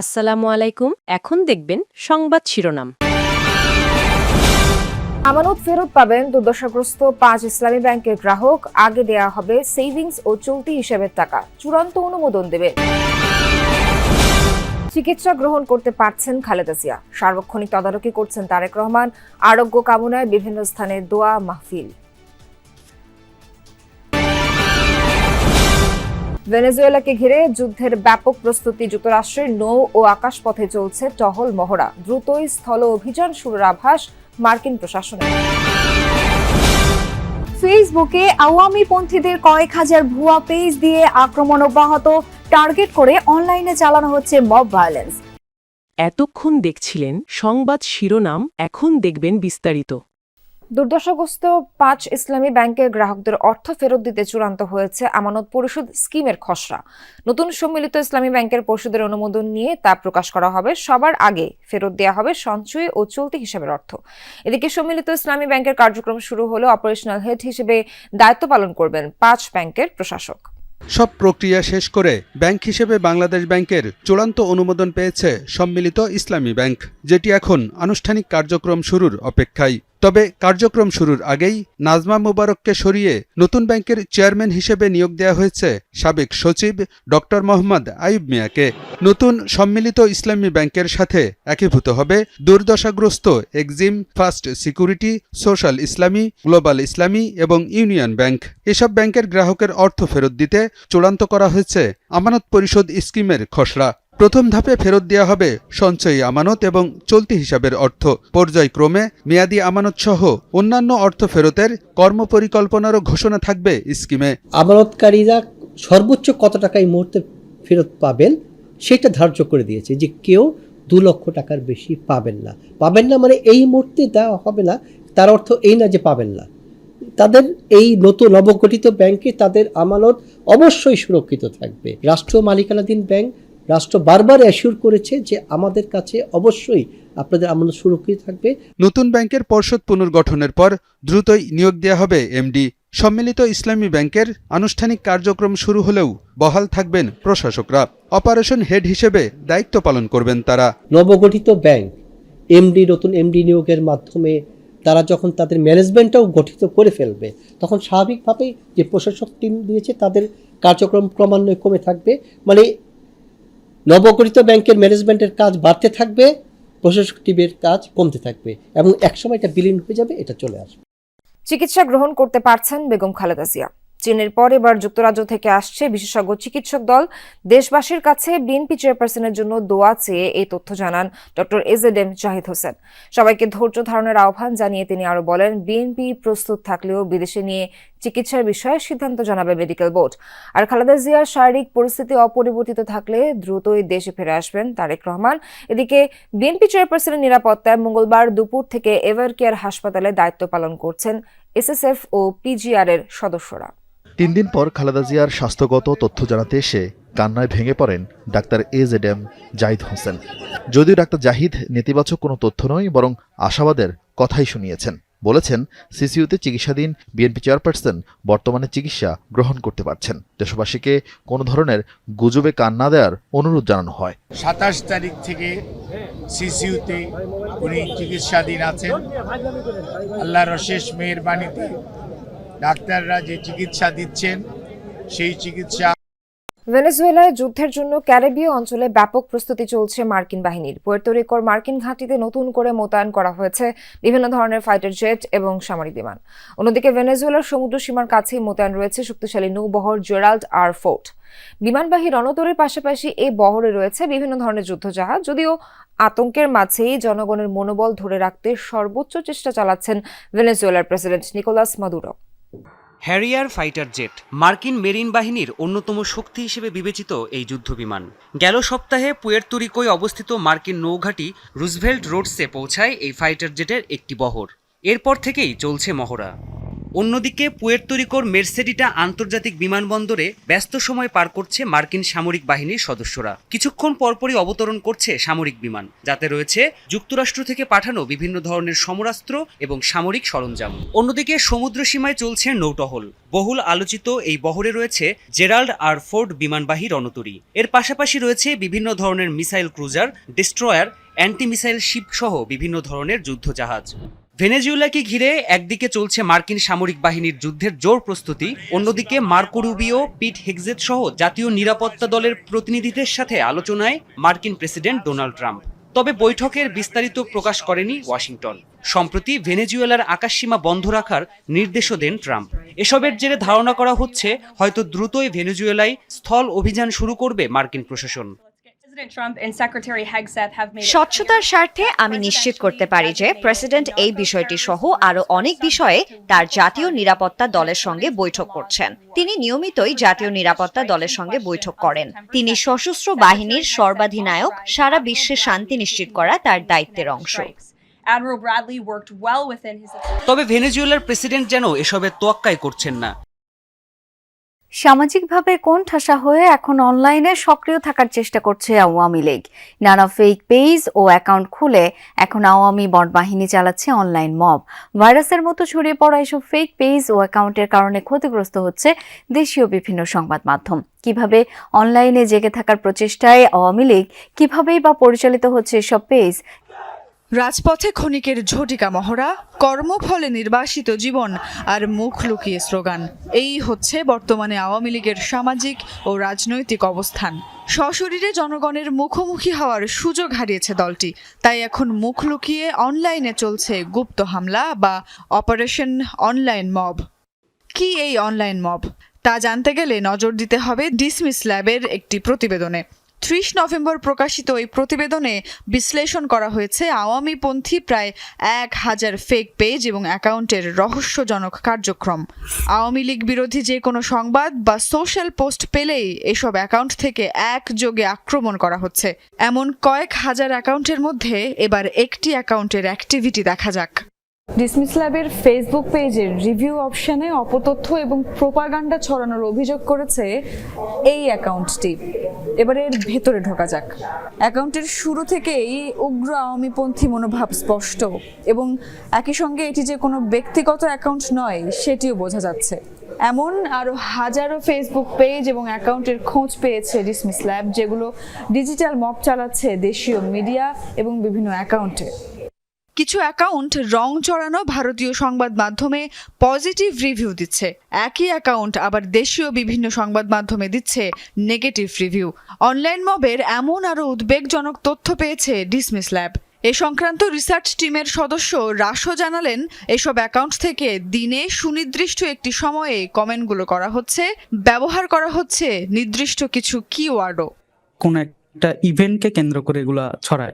আসসালামু আলাইকুম। এখন দেখবেন সংবাদ শিরোনাম। আমানত ফেরত পাবেন দুর্দশাগ্রস্ত পাঁচ ইসলামী ব্যাংকের গ্রাহক। আগে দেয়া হবে সেভিংস ও চলতি হিসাবের টাকা। চূড়ান্ত অনুমোদন দেবে। চিকিৎসা গ্রহণ করতে পারছেন খালেদা জিয়া। সার্বক্ষণিক তদারকি করছেন তারেক রহমান। আরোগ্য কামনায় বিভিন্ন স্থানে দোয়া মাহফিল। ভেনেজুয়েলাকে ঘিরে যুদ্ধের ব্যাপক প্রস্তুতি যুক্তরাষ্ট্রের নৌ ও আকাশপথে চলছে টহল মহড়া। দ্রুতই স্থল অভিযান শুরুর আভাস মার্কিন প্রশাসনের। ফেসবুকে আওয়ামী পন্থীদের কয়েক হাজার ভুয়া পেজ দিয়ে আক্রমণ অব্যাহত, টার্গেট করে অনলাইনে চালানো হচ্ছে মব ভায়োলেন্স। এতক্ষণ দেখছিলেন সংবাদ শিরোনাম, এখন দেখবেন বিস্তারিত। দুর্দশাগ্রস্ত পাঁচ ইসলামী ব্যাংকের গ্রাহকদের অর্থ ফেরত দিতে চূড়ান্ত হয়েছে আমানত পরিশোধ স্কিমের খসড়া। নতুন সম্মিলিত ইসলামী ব্যাংকের পরিশোধের অনুমোদন নিয়ে তা প্রকাশ করা হবে। সবার আগে ফেরত দেওয়া হবে সঞ্চয় ও চলতি হিসাবের অর্থ। এদিকে সম্মিলিত ইসলামী ব্যাংকের কার্যক্রম শুরু হলে অপারেশনাল হেড হিসেবে দায়িত্ব পালন করবেন পাঁচ ব্যাংকের প্রশাসক। সব প্রক্রিয়া শেষ করে ব্যাংক হিসেবে বাংলাদেশ ব্যাংকের চূড়ান্ত অনুমোদন পেয়েছে সম্মিলিত ইসলামী ব্যাংক, যেটি এখন আনুষ্ঠানিক কার্যক্রম শুরুর অপেক্ষায়। তবে কার্যক্রম শুরুর আগেই নাজমা মুবারককে সরিয়ে নতুন ব্যাংকের চেয়ারম্যান হিসেবে নিয়োগ দেওয়া হয়েছে সাবেক সচিব ডক্টর মোহাম্মদ আইব মিয়াকে। নতুন সম্মিলিত ইসলামী ব্যাংকের সাথে একীভূত হবে দুর্দশাগ্রস্ত Exim, First Security, Social Islami, Global Islami এবং ইউনিয়ন ব্যাংক। এসব ব্যাংকের গ্রাহকের অর্থ ফেরত দিতে চূড়ান্ত করা হয়েছে আমানত পরিশোধ স্কিমের খসড়া। প্রথম ধাপে ফেরত দেওয়া হবে সঞ্চয়ী আমানত এবং চলতি হিসাবের অর্থ। পর্যায়ক্রমে মেয়াদি আমানত সহ অন্যান্য অর্থ ফেরতের কর্মপরিকল্পনারও ঘোষণা থাকবে স্কিমে। আমানতকারীরা সর্বোচ্চ কত টাকা এই মুহূর্তে ফেরত পাবেন সেটা ধার্য করে দিয়েছে যে কেউ দু লক্ষ টাকার বেশি পাবেন না। পাবেন না মানে এই মুহূর্তে দেওয়া হবে না, তার অর্থ এই না যে পাবেন না। তাদের এই নতুন নবগঠিত ব্যাংকে তাদের আমানত অবশ্যই সুরক্ষিত থাকবে। রাষ্ট্রীয় মালিকানাধীন ব্যাংক রাষ্ট্র বারবার অ্যাসিওর করেছে যে আমাদের কাছে অবশ্যই আপনাদের আমানত সুরক্ষিত থাকবে। নতুন ব্যাংকের পর্ষদ পুনর্গঠনের পর দ্রুতই নিয়োগ দেওয়া হবে এমডি। সম্মিলিত ইসলামী ব্যাংকের আনুষ্ঠানিক কার্যক্রম শুরু হলেও বহাল থাকবেন প্রশাসকরা। অপারেশন হেড হিসেবে দায়িত্ব পালন করবেন তারা। নবগঠিত ব্যাংক এমডি নতুন এমডি নিয়োগের মাধ্যমে তারা যখন তাদের ম্যানেজমেন্টটাও গঠিত করে ফেলবে তখন স্বাভাবিকভাবেই যে প্রশাসক টিম দিয়েছে তাদের কার্যক্রম ক্রমান্বয়ে কমে থাকবে। মানে নবগঠিত ব্যাংকের ম্যানেজমেন্টের কাজ বাড়তে থাকবে, প্রশাসক টিমের কাজ কমতে থাকবে এবং একসময় এটা বিলীন হয়ে যাবে, এটা চলে আসবে। চিকিৎসা গ্রহণ করতে পারছেন বেগম খালেদা জিয়া। চীনের পর এবার যুক্তরাজ্য থেকে আসছে বিশেষজ্ঞ চিকিৎসক দল। দেশবাসীর কাছে বিএনপি চেয়ারপারসনের জন্য দোয়া চেয়ে এই তথ্য জানান doctor A Z M Zahid Hossain. সবাইকে ধৈর্য ধারণের আহ্বান জানিয়ে তিনি আরও বলেন বিএনপি প্রস্তুত থাকলেও বিদেশে নিয়ে চিকিৎসার বিষয়ে সিদ্ধান্ত জানাবে মেডিকেল বোর্ড। আর খালেদা জিয়ার শারীরিক পরিস্থিতি অপরিবর্তিত থাকলে দ্রুতই দেশে ফিরে আসবেন তারেক রহমান। এদিকে বিএনপি চেয়ারপারসনের নিরাপত্তায় মঙ্গলবার দুপুর থেকে এভার কেয়ার হাসপাতালে দায়িত্ব পালন করছেন এসএসএফ ও পিজিআর এর সদস্যরা। তিন দিন পর খালেদা জিয়ার স্বাস্থ্যগত তথ্য জানাতে এসে কান্নায় ভেঙে পড়েন doctor A Z M Zahid Hossain. যদিও ডাক্তার জাহিদ নেতিবাচক কোনো তথ্য নয়, বরং আশাবাদের কথাই শুনিয়েছেন। বলেছেন সিসিইউতে চিকিৎসাধীন বিএনপি চেয়ারপারসন বর্তমানে চিকিৎসা গ্রহণ করতে পারছেন। দেশবাসীকে কোনো ধরনের গুজবে কান না দেওয়ার অনুরোধ জানানো হয়। সাতাশ তারিখ থেকে সিসিউতে উনি চিকিৎসাধীন আছেন। আল্লাহর অশেষ মেহরবানিতে ডাক্তাররা যে চিকিৎসা দিচ্ছেন, সেই চিকিৎসা ভেনেজুয়েলায় যুদ্ধের জন্য ক্যারিবীয় অঞ্চলে ব্যাপক প্রস্তুতি চলছে মার্কিন বাহিনীর। পুয়ের্তো মার্কিন ঘাঁটিতে নতুন করে মোতায়েন করা হয়েছে বিভিন্ন ধরনের ফাইটার জেট এবং সামরিক বিমান। অন্যদিকে ভেনেজুয়েলার সমুদ্র সীমার কাছেই মোতায়েন রয়েছে শক্তিশালী নৌবহর জেরাল্ড আর ফোর্ট। বিমানবাহী রণতরের পাশাপাশি এই বহরে রয়েছে বিভিন্ন ধরনের যুদ্ধজাহাজ, যদিও আতঙ্কের মাঝেই জনগণের মনোবল ধরে রাখতে সর্বোচ্চ চেষ্টা চালাচ্ছেন ভেনেজুয়েলার president Nicolas Maduro. Harrier fighter jet, মার্কিন মেরিন বাহিনীর অন্যতম শক্তি হিসেবে বিবেচিত এই যুদ্ধবিমান। গেল সপ্তাহে পুয়ের্তুরিকোয় অবস্থিত মার্কিন নৌঘাটি রুজভেল্ট রোডসে পৌঁছায় এই ফাইটার জেটের একটি বহর। এরপর থেকেই চলছে মহড়া। অন্যদিকে পুয়ের্তরিকোর মের্সেডিটা আন্তর্জাতিক বিমানবন্দরে ব্যস্ত সময় পার করছে মার্কিন সামরিক বাহিনীর সদস্যরা। কিছুক্ষণ পরপরই অবতরণ করছে সামরিক বিমান, যাতে রয়েছে যুক্তরাষ্ট্র থেকে পাঠানো বিভিন্ন ধরনের সমরাস্ত্র এবং সামরিক সরঞ্জাম। অন্যদিকে সমুদ্র সীমায় চলছে নৌটহল। বহুল আলোচিত এই বহরে রয়েছে জেরাল্ড আর ফোর্ড বিমানবাহী রণতরী। এর পাশাপাশি রয়েছে বিভিন্ন ধরনের missile cruiser, destroyer anti missile ship সহ বিভিন্ন ধরনের যুদ্ধজাহাজ। ভেনেজুয়েলাকে ঘিরে একদিকে চলছে মার্কিন সামরিক বাহিনীর যুদ্ধের জোর প্রস্তুতি, অন্যদিকে মার্কো রুবিও, পিট হেগজেট সহ জাতীয় নিরাপত্তা দলের প্রতিনিধিদের সাথে আলোচনায় মার্কিন প্রেসিডেন্ট ডোনাল্ড ট্রাম্প। তবে বৈঠকের বিস্তারিত প্রকাশ করেনি ওয়াশিংটন। সম্প্রতি ভেনেজুয়েলার আকাশসীমা বন্ধ রাখার নির্দেশও দেন ট্রাম্প। এসবের জেরে ধারণা করা হচ্ছে, হয়তো দ্রুতই ভেনেজুয়েলায় স্থল অভিযান শুরু করবে মার্কিন প্রশাসন। স্বচ্ছতার স্বার্থে আমি নিশ্চিত করতে পারি যে প্রেসিডেন্ট এই বিষয়টি সহ আরও অনেক বিষয়ে তার জাতীয় নিরাপত্তা দলের সঙ্গে বৈঠক করছেন। তিনি নিয়মিতই জাতীয় নিরাপত্তা দলের সঙ্গে বৈঠক করেন। তিনি সশস্ত্র বাহিনীর সর্বাধিনায়ক সারা বিশ্বে শান্তি নিশ্চিত করা তার দায়িত্বের অংশ। strikes. Admiral Bradley worked well within his তবে ভেনেজুয়েলার প্রেসিডেন্ট যেন এসবের তোয়াক্কাই করছেন না। সামাজিকভাবে কোন ঠাসা হয়ে এখন অনলাইনে সক্রিয় থাকার চেষ্টা করছে আওয়ামী লীগ। নানা ফেক পেজ ও অ্যাকাউন্ট খুলে এখন আওয়ামী বট বাহিনী চালাচ্ছে অনলাইন মব ভাইরাসের মতো ছড়িয়ে পড়া এসব ফেক পেজ ও অ্যাকাউন্টের কারণে ক্ষতিগ্রস্ত হচ্ছে দেশীয় বিভিন্ন সংবাদ মাধ্যম। কীভাবে অনলাইনে জেগে থাকার প্রচেষ্টায় আওয়ামী লীগ, কিভাবেই বা পরিচালিত হচ্ছে এসব পেজ রাজপথে ক্ষণিকের ঝটিকা মহড়া, কর্মফলে নির্বাসিত জীবন আর মুখ লুকিয়ে স্লোগান। এই হচ্ছে বর্তমানে আওয়ামী লীগের সামাজিক ও রাজনৈতিক অবস্থান। সশরীরে জনগণের মুখোমুখি হওয়ার সুযোগ হারিয়েছে দলটি। তাই এখন মুখ লুকিয়ে অনলাইনে চলছে গুপ্ত হামলা বা অপারেশন অনলাইন মব। কি এই অনলাইন মব? তা জানতে গেলে নজর দিতে হবে ডিসমিস ল্যাবের একটি প্রতিবেদনে। ত্রিশ নভেম্বর প্রকাশিত এই প্রতিবেদনে বিশ্লেষণ করা হয়েছে, আওয়ামীপন্থী প্রায় এক হাজার ফেক পেজ এবং অ্যাকাউন্টের রহস্যজনক কার্যক্রম। আওয়ামী লীগ বিরোধী যে কোনো সংবাদ বা সোশ্যাল পোস্ট পেলেই এসব অ্যাকাউন্ট থেকে একযোগে আক্রমণ করা হচ্ছে। এমন কয়েক হাজার অ্যাকাউন্টের মধ্যে এবার একটি অ্যাকাউন্টের অ্যাক্টিভিটি দেখা যাক। ডিসমিস ল্যাবের ফেসবুক পেজের রিভিউ অপশানে অপতথ্য এবং প্রোপাগান্ডা ছড়ানোর অভিযোগ করেছে এই অ্যাকাউন্টটি। এবারে এর ভেতরে ঢোকা যাক। অ্যাকাউন্টের শুরু থেকেই উগ্র আওয়ামীপন্থী মনোভাব স্পষ্ট এবং একই সঙ্গে এটি যে কোনো ব্যক্তিগত অ্যাকাউন্ট নয়, সেটিও বোঝা যাচ্ছে। এমন আরও হাজারো ফেসবুক পেজ এবং অ্যাকাউন্টের খোঁজ পেয়েছে ডিসমিস ল্যাব, যেগুলো ডিজিটাল মপ চালাচ্ছে দেশীয় মিডিয়া এবং বিভিন্ন অ্যাকাউন্টে। কিছু অ্যাকাউন্ট রং চড়ানো ভারতীয় সংবাদ মাধ্যমে পজিটিভ রিভিউ দিচ্ছে। একই অ্যাকাউন্ট আবার দেশীয় বিভিন্ন সংবাদ মাধ্যমে দিচ্ছে নেগেটিভ রিভিউ অনলাইন মবের এমন আরও উদ্বেগজনক তথ্য পেয়েছে ডিসমিস ল্যাব এ সংক্রান্ত রিসার্চ টিমের সদস্য রাশো জানালেন, এসব অ্যাকাউন্ট থেকে দিনে সুনির্দিষ্ট একটি সময়ে কমেন্টগুলো করা হচ্ছে, ব্যবহার করা হচ্ছে নির্দিষ্ট কিছু কিওয়ার্ডও কোন একটা ইভেন্টকে কেন্দ্র করে এগুলা ছড়ায়।